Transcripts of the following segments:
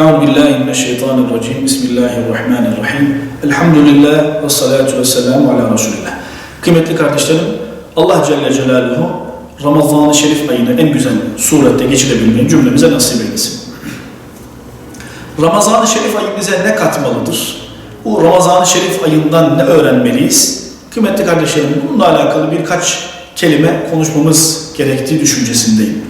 Euzu billahi mineşşeytanirracim. Bismillahirrahmanirrahim. Elhamdülillah ve salatu ve selamu ala Resulillah. Kıymetli kardeşlerim, Allah Celle Celaluhu Ramazan-ı Şerif ayını en güzel surette geçirebilmeyi cümlemize nasip eylesin. Ramazan-ı Şerif ayı bize ne katmalıdır? Bu Ramazan-ı Şerif ayından ne öğrenmeliyiz? Kıymetli kardeşlerim, bununla alakalı birkaç kelime konuşmamız gerektiği düşüncesindeyim.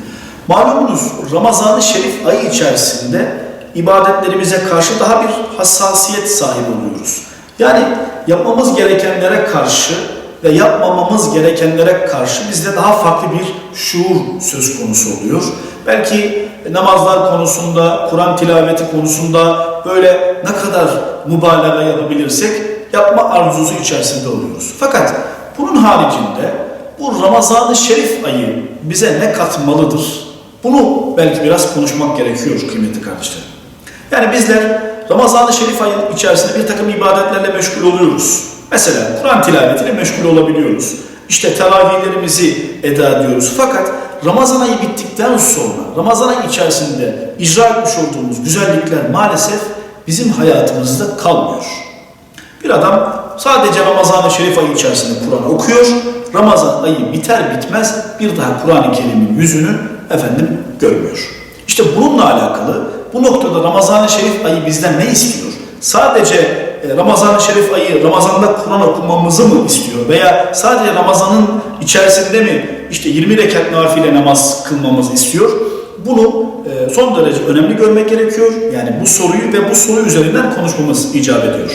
Malumunuz Ramazan-ı Şerif ayı içerisinde ibadetlerimize karşı daha bir hassasiyet sahibi oluyoruz. Yani yapmamız gerekenlere karşı ve yapmamamız gerekenlere karşı bizde daha farklı bir şuur söz konusu oluyor. Belki namazlar konusunda, Kur'an tilaveti konusunda böyle ne kadar mübalağa yapabilirsek yapma arzusu içerisinde oluyoruz. Fakat bunun haricinde bu Ramazan-ı Şerif ayı bize ne katmalıdır? Bunu belki biraz konuşmak gerekiyor kıymetli kardeşlerim. Yani bizler Ramazan-ı Şerif ayı içerisinde bir takım ibadetlerle meşgul oluyoruz. Mesela Kur'an tilavetiyle meşgul olabiliyoruz. İşte teravihlerimizi eda ediyoruz. Fakat Ramazan ayı bittikten sonra Ramazan ayı içerisinde icra etmiş olduğumuz güzellikler maalesef bizim hayatımızda kalmıyor. Bir adam sadece Ramazan-ı Şerif ayı içerisinde Kur'an okuyor. Ramazan ayı biter bitmez bir daha Kur'an-ı Kerim'in yüzünü efendim görmüyor. İşte bununla alakalı bu noktada Ramazan-ı Şerif ayı bizden ne istiyor? Sadece e, Ramazan-ı Şerif ayı Ramazan'da Kur'an okumamızı mı istiyor? Veya sadece Ramazan'ın içerisinde mi işte 20 rekat nafile namaz kılmamızı istiyor? Bunu e, son derece önemli görmek gerekiyor. Yani bu soruyu ve bu soru üzerinden konuşmamız icap ediyor.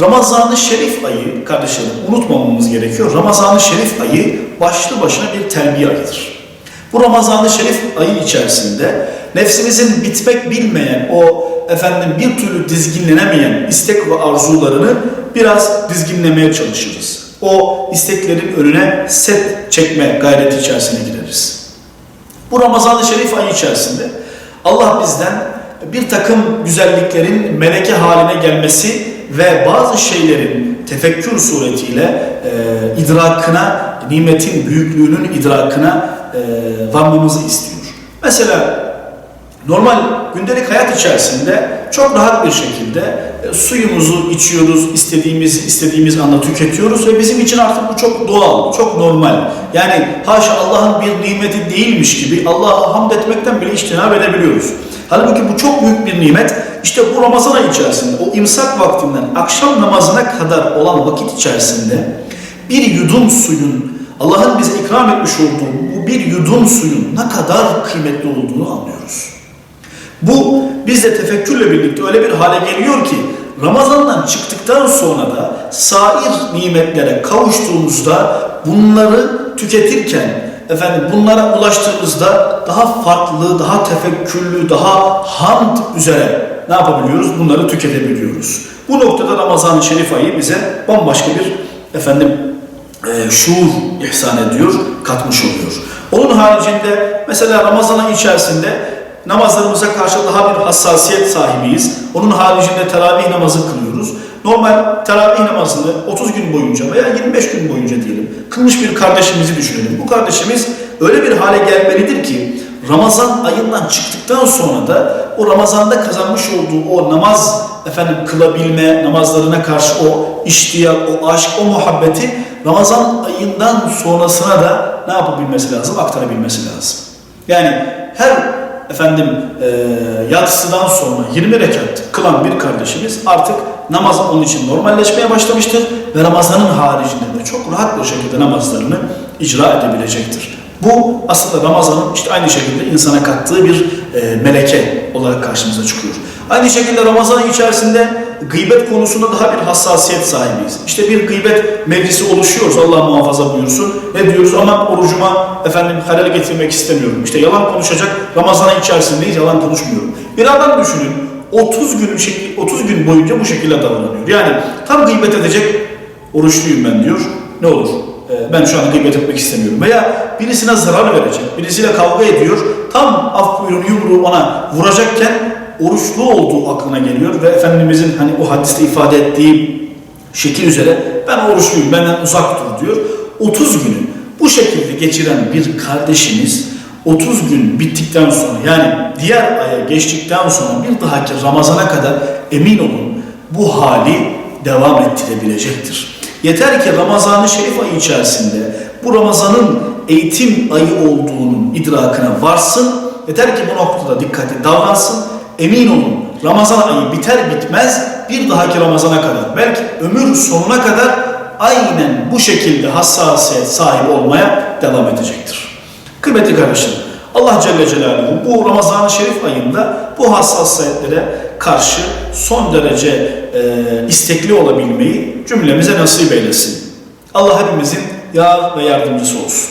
Ramazan-ı Şerif ayı kardeşlerim unutmamamız gerekiyor. Ramazan-ı Şerif ayı başlı başına bir terbiye ayıdır. Bu Ramazan-ı Şerif ayı içerisinde nefsimizin bitmek bilmeyen o efendim bir türlü dizginlenemeyen istek ve arzularını biraz dizginlemeye çalışırız. O isteklerin önüne set çekme gayreti içerisine gireriz. Bu Ramazan-ı Şerif ayı içerisinde Allah bizden bir takım güzelliklerin meleke haline gelmesi ve bazı şeylerin tefekkür suretiyle e, idrakına, nimetin büyüklüğünün idrakına e, varmamızı istiyor. Mesela normal gündelik hayat içerisinde çok rahat bir şekilde e, suyumuzu içiyoruz, istediğimiz istediğimiz anda tüketiyoruz ve bizim için artık bu çok doğal, çok normal. Yani haşa Allah'ın bir nimeti değilmiş gibi Allah'a hamd etmekten bile iştinab edebiliyoruz. Halbuki bu çok büyük bir nimet. İşte bu Ramazan ayı içerisinde o imsak vaktinden akşam namazına kadar olan vakit içerisinde bir yudum suyun Allah'ın bize ikram etmiş olduğu bu bir yudum suyun ne kadar kıymetli olduğunu anlıyoruz. Bu bizde tefekkürle birlikte öyle bir hale geliyor ki Ramazan'dan çıktıktan sonra da sair nimetlere kavuştuğumuzda bunları tüketirken efendim bunlara ulaştığımızda daha farklı, daha tefekkürlü, daha hamd üzere ne yapabiliyoruz? Bunları tüketebiliyoruz. Bu noktada Ramazan-ı Şerif ayı bize bambaşka bir efendim e, şuur ihsan ediyor, katmış oluyor. Onun haricinde mesela Ramazan ayı içerisinde namazlarımıza karşı daha bir hassasiyet sahibiyiz. Onun haricinde teravih namazı kılıyoruz. Normal teravih namazını 30 gün boyunca veya 25 gün boyunca diyelim kılmış bir kardeşimizi düşünelim. Bu kardeşimiz öyle bir hale gelmelidir ki Ramazan ayından çıktıktan sonra da o Ramazan'da kazanmış olduğu o namaz efendim kılabilme, namazlarına karşı o iştiyak, o aşk, o muhabbeti Ramazan ayından sonrasına da ne yapabilmesi lazım? Aktarabilmesi lazım. Yani her efendim e, yatsıdan sonra 20 rekat kılan bir kardeşimiz artık namaz onun için normalleşmeye başlamıştır ve Ramazan'ın haricinde de çok rahat bir şekilde namazlarını icra edebilecektir. Bu aslında Ramazan'ın işte aynı şekilde insana kattığı bir e, meleke olarak karşımıza çıkıyor. Aynı şekilde Ramazan içerisinde gıybet konusunda daha bir hassasiyet sahibiyiz. İşte bir gıybet meclisi oluşuyoruz Allah muhafaza buyursun. Ne diyoruz aman orucuma efendim halal getirmek istemiyorum. İşte yalan konuşacak Ramazan içerisindeyiz yalan konuşmuyorum. Bir adam düşünün 30 gün 30 gün boyunca bu şekilde davranıyor. Yani tam gıybet edecek oruçluyum ben diyor. Ne olur? Ben şu an gıybet etmek istemiyorum. Veya birisine zarar verecek, birisiyle kavga ediyor. Tam af buyurun yumruğu ona vuracakken oruçlu olduğu aklına geliyor ve Efendimizin hani o hadiste ifade ettiği şekil üzere ben oruçluyum, benden uzak dur diyor. 30 günü bu şekilde geçiren bir kardeşimiz 30 gün bittikten sonra yani diğer aya geçtikten sonra bir dahaki Ramazan'a kadar emin olun bu hali devam ettirebilecektir. Yeter ki Ramazan-ı Şerif ayı içerisinde bu Ramazan'ın eğitim ayı olduğunun idrakına varsın. Yeter ki bu noktada dikkatli davransın. Emin olun Ramazan ayı biter bitmez bir dahaki Ramazan'a kadar belki ömür sonuna kadar aynen bu şekilde hassasiyet sahibi olmaya devam edecektir. Kıymetli kardeşlerim, Allah Celle Celaluhu bu Ramazan-ı Şerif ayında bu hassasiyetlere karşı son derece e, istekli olabilmeyi cümlemize nasip eylesin. Allah hepimizin yar ve yardımcısı olsun.